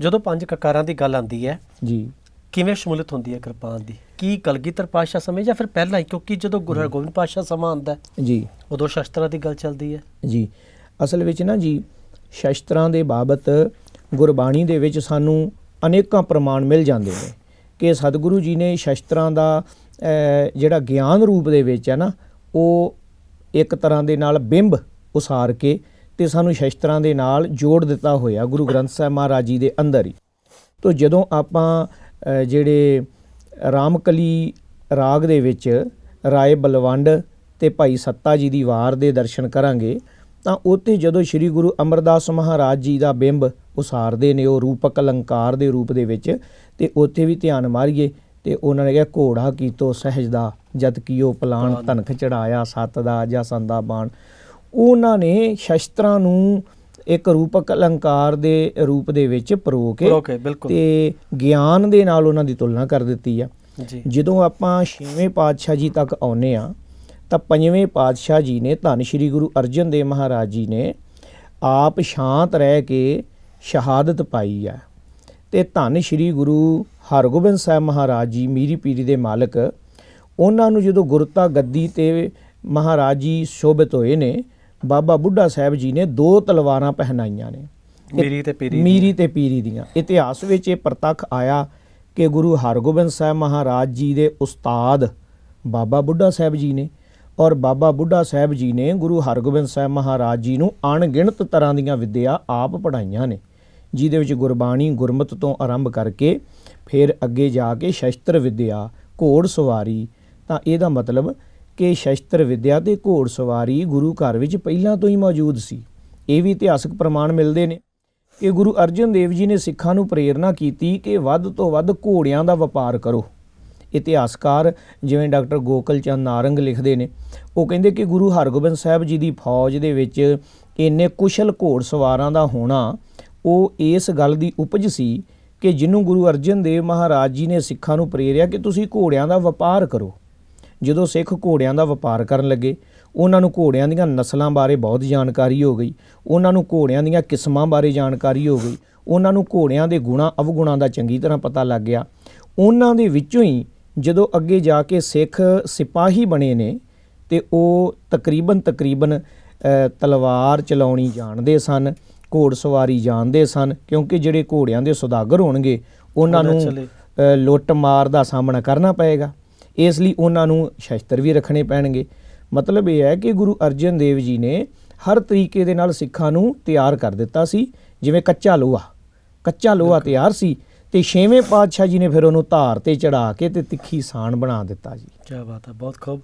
ਜਦੋਂ ਪੰਜ ਕਕਾਰਾਂ ਦੀ ਗੱਲ ਆਉਂਦੀ ਹੈ ਜੀ। ਕਿਵੇਂ ਸ਼ਮੂਲੀਅਤ ਹੁੰਦੀ ਹੈ ਕਿਰਪਾਨ ਦੀ? ਕੀ ਕਲਗੀਧਰ ਪਾਤਸ਼ਾਹ ਸਮੇਂ ਜਾਂ ਫਿਰ ਪਹਿਲਾਂ ਹੀ? ਕਿਉਂਕਿ ਜਦੋਂ ਗੁਰੂ ਹਰਗੋਬਿੰਦ ਪਾਤਸ਼ਾਹ ਸਮਾਂ ਆਉਂਦਾ ਜੀ। ਉਦੋਂ ਸ਼ਸਤਰਾਂ ਦੀ ਗੱਲ ਚੱਲਦੀ ਹੈ। ਜੀ। ਅਸਲ ਵਿੱਚ ਨਾ ਜੀ ਸ਼ਸਤਰਾਂ ਦੇ ਬਾਬਤ ਗੁਰਬਾਣੀ ਦੇ ਵਿੱਚ ਸਾਨੂੰ ਅਨੇਕਾਂ ਪ੍ਰਮਾਣ ਮਿਲ ਜਾਂਦੇ ਨੇ ਕਿ ਸਤਿਗੁਰੂ ਜੀ ਨੇ ਸ਼ਸਤਰਾਂ ਦਾ ਜਿਹੜਾ ਗਿਆਨ ਰੂਪ ਦੇ ਵਿੱਚ ਹੈ ਨਾ ਉਹ ਇੱਕ ਤਰ੍ਹਾਂ ਦੇ ਨਾਲ ਬਿੰਬ ਉਸਾਰ ਕੇ ਤੇ ਸਾਨੂੰ ਸ਼ਸਤਰਾਂ ਦੇ ਨਾਲ ਜੋੜ ਦਿੱਤਾ ਹੋਇਆ ਗੁਰੂ ਗ੍ਰੰਥ ਸਾਹਿਬ ਮਹਾਰਾਜ ਜੀ ਦੇ ਅੰਦਰ ਹੀ। ਤੋ ਜਦੋਂ ਆਪਾਂ ਜਿਹੜੇ ਰਾਮਕਲੀ ਰਾਗ ਦੇ ਵਿੱਚ ਰਾਏ ਬਲਵੰਡ ਤੇ ਭਾਈ ਸੱਤਾ ਜੀ ਦੀ ਵਾਰ ਦੇ ਦਰਸ਼ਨ ਕਰਾਂਗੇ ਤਾਂ ਉੱਥੇ ਜਦੋਂ ਸ੍ਰੀ ਗੁਰੂ ਅਮਰਦਾਸ ਮਹਾਰਾਜ ਜੀ ਦਾ ਬਿੰਬ ਉਸਾਰਦੇ ਨੇ ਉਹ ਰੂਪਕ ਅਲੰਕਾਰ ਦੇ ਰੂਪ ਦੇ ਵਿੱਚ ਤੇ ਉੱਥੇ ਵੀ ਧਿਆਨ ਮਾਰੀਏ ਤੇ ਉਹਨਾਂ ਨੇ ਕਿਹਾ ਘੋੜਾ ਕੀਤੋ ਸਹਿਜ ਦਾ ਜਦ ਕੀਓ ਪਲਾਨ ਧਨਖ ਚੜਾਇਆ ਸੱਤ ਦਾ ਜਾਂ ਸੰਦਾ ਬਾਣ ਉਹਨਾਂ ਨੇ ਸ਼ਸਤਰਾਂ ਨੂੰ ਇੱਕ ਰੂਪਕ ਅਲੰਕਾਰ ਦੇ ਰੂਪ ਦੇ ਵਿੱਚ ਪਰੋ ਕੇ ਤੇ ਗਿਆਨ ਦੇ ਨਾਲ ਉਹਨਾਂ ਦੀ ਤੁਲਨਾ ਕਰ ਦਿੱਤੀ ਆ। ਜਦੋਂ ਆਪਾਂ ਛੇਵੇਂ ਪਾਤਸ਼ਾਹ ਜੀ ਤੱਕ ਆਉਨੇ ਆ ਤਾਂ ਪੰਜਵੇਂ ਪਾਤਸ਼ਾਹ ਜੀ ਨੇ ਧੰਨ ਸ਼੍ਰੀ ਗੁਰੂ ਅਰਜਨ ਦੇਵ ਮਹਾਰਾਜ ਜੀ ਨੇ ਆਪ ਸ਼ਾਂਤ ਰਹਿ ਕੇ ਸ਼ਹਾਦਤ ਪਾਈ ਹੈ ਤੇ ਧੰਨ ਸ਼੍ਰੀ ਗੁਰੂ ਹਰਗੋਬਿੰਦ ਸਾਹਿਬ ਮਹਾਰਾਜ ਜੀ ਮੀਰੀ ਪੀਰੀ ਦੇ ਮਾਲਕ ਉਹਨਾਂ ਨੂੰ ਜਦੋਂ ਗੁਰਤਾ ਗੱਦੀ ਤੇ ਮਹਾਰਾਜ ਜੀ ਸ਼ੋਭਿਤ ਹੋਏ ਨੇ ਬਾਬਾ ਬੁੱਢਾ ਸਾਹਿਬ ਜੀ ਨੇ ਦੋ ਤਲਵਾਰਾਂ ਪਹਿਨਾਈਆਂ ਨੇ। ਮੀਰੀ ਤੇ ਪੀਰੀ ਮੀਰੀ ਤੇ ਪੀਰੀ ਦੀਆਂ। ਇਤਿਹਾਸ ਵਿੱਚ ਇਹ ਪ੍ਰਤੱਖ ਆਇਆ ਕਿ ਗੁਰੂ ਹਰਗੋਬਿੰਦ ਸਾਹਿਬ ਮਹਾਰਾਜ ਜੀ ਦੇ ਉਸਤਾਦ ਬਾਬਾ ਬੁੱਢਾ ਸਾਹਿਬ ਜੀ ਨੇ ਔਰ ਬਾਬਾ ਬੁੱਢਾ ਸਾਹਿਬ ਜੀ ਨੇ ਗੁਰੂ ਹਰਗੋਬਿੰਦ ਸਾਹਿਬ ਮਹਾਰਾਜ ਜੀ ਨੂੰ ਅਣਗਿਣਤ ਤਰ੍ਹਾਂ ਦੀਆਂ ਵਿਦਿਆ ਆਪ ਪੜਾਈਆਂ ਨੇ ਜਿਹਦੇ ਵਿੱਚ ਗੁਰਬਾਣੀ ਗੁਰਮਤ ਤੋਂ ਆਰੰਭ ਕਰਕੇ ਫਿਰ ਅੱਗੇ ਜਾ ਕੇ ਸ਼ਸਤਰ ਵਿਦਿਆ ਘੋੜ ਸਵਾਰੀ ਤਾਂ ਇਹਦਾ ਮਤਲਬ ਕਿ ਸ਼ਸਤਰ ਵਿਦਿਆ ਤੇ ਘੋੜ ਸਵਾਰੀ ਗੁਰੂ ਘਰ ਵਿੱਚ ਪਹਿਲਾਂ ਤੋਂ ਹੀ ਮੌਜੂਦ ਸੀ। ਇਹ ਵੀ ਇਤਿਹਾਸਕ ਪ੍ਰਮਾਣ ਮਿਲਦੇ ਨੇ ਕਿ ਗੁਰੂ ਅਰਜਨ ਦੇਵ ਜੀ ਨੇ ਸਿੱਖਾਂ ਨੂੰ ਪ੍ਰੇਰਣਾ ਕੀਤੀ ਕਿ ਵੱਧ ਤੋਂ ਵੱਧ ਘੋੜਿਆਂ ਦਾ ਵਪਾਰ ਕਰੋ। ਇਤਿਹਾਸਕਾਰ ਜਿਵੇਂ ਡਾਕਟਰ ਗੋਕਲ ਚੰਦ ਨਾਰੰਗ ਲਿਖਦੇ ਨੇ, ਉਹ ਕਹਿੰਦੇ ਕਿ ਗੁਰੂ ਹਰਗੋਬਿੰਦ ਸਾਹਿਬ ਜੀ ਦੀ ਫੌਜ ਦੇ ਵਿੱਚ ਇੰਨੇ ਕੁਸ਼ਲ ਘੋੜ ਸਵਾਰਾਂ ਦਾ ਹੋਣਾ, ਉਹ ਇਸ ਗੱਲ ਦੀ ਉਪਜ ਸੀ ਕਿ ਜਿਹਨੂੰ ਗੁਰੂ ਅਰਜਨ ਦੇਵ ਮਹਾਰਾਜ ਜੀ ਨੇ ਸਿੱਖਾਂ ਨੂੰ ਪ੍ਰੇਰਿਆ ਕਿ ਤੁਸੀਂ ਘੋੜਿਆਂ ਦਾ ਵਪਾਰ ਕਰੋ। ਜਦੋਂ ਸਿੱਖ ਘੋੜਿਆਂ ਦਾ ਵਪਾਰ ਕਰਨ ਲੱਗੇ ਉਹਨਾਂ ਨੂੰ ਘੋੜਿਆਂ ਦੀਆਂ ਨਸਲਾਂ ਬਾਰੇ ਬਹੁਤ ਜਾਣਕਾਰੀ ਹੋ ਗਈ ਉਹਨਾਂ ਨੂੰ ਘੋੜਿਆਂ ਦੀਆਂ ਕਿਸਮਾਂ ਬਾਰੇ ਜਾਣਕਾਰੀ ਹੋ ਗਈ ਉਹਨਾਂ ਨੂੰ ਘੋੜਿਆਂ ਦੇ ਗੁਣਾ ਅਵਗੁਣਾਂ ਦਾ ਚੰਗੀ ਤਰ੍ਹਾਂ ਪਤਾ ਲੱਗ ਗਿਆ। ਉਹਨਾਂ ਦੇ ਵਿੱਚੋਂ ਹੀ ਜਦੋਂ ਅੱਗੇ ਜਾ ਕੇ ਸਿੱਖ ਸਿਪਾਹੀ ਬਣੇ ਨੇ ਤੇ ਉਹ ਤਕਰੀਬਨ ਤਕਰੀਬਨ ਤਲਵਾਰ ਚਲਾਉਣੀ ਜਾਣਦੇ ਸਨ ਘੋੜ ਸਵਾਰੀ ਜਾਣਦੇ ਸਨ ਕਿਉਂਕਿ ਜਿਹੜੇ ਘੋੜਿਆਂ ਦੇ ਸੁਦਾਗਰ ਹੋਣਗੇ ਉਹਨਾਂ ਨੂੰ ਲੁੱਟ ਮਾਰ ਦਾ ਸਾਹਮਣਾ ਕਰਨਾ ਪਏਗਾ। ਇਸ ਲਈ ਉਹਨਾਂ ਨੂੰ ਸ਼ਸਤਰ ਵੀ ਰੱਖਣੇ ਪੈਣਗੇ। ਮਤਲਬ ਇਹ ਹੈ ਕਿ ਗੁਰੂ ਅਰਜਨ ਦੇਵ ਜੀ ਨੇ ਹਰ ਤਰੀਕੇ ਦੇ ਨਾਲ ਸਿੱਖਾਂ ਨੂੰ ਤਿਆਰ ਕਰ ਦਿੱਤਾ ਸੀ ਜਿਵੇਂ ਕੱਚਾ ਲੋਹਾ। ਕੱਚਾ ਲੋਹਾ ਤਿਆਰ ਸੀ ਤੇ ਛੇਵੇਂ ਪਾਤਸ਼ਾਹ ਜੀ ਨੇ ਫਿਰ ਉਹਨੂੰ ਧਾਰ ਤੇ ਚੜਾ ਕੇ ਤੇ ਤਿੱਖੀ ਸਾਣ ਬਣਾ ਦਿੱਤਾ ਜੀ। ਕੀ ਬਾਤ ਹੈ ਬਹੁਤ ਖੂਬ।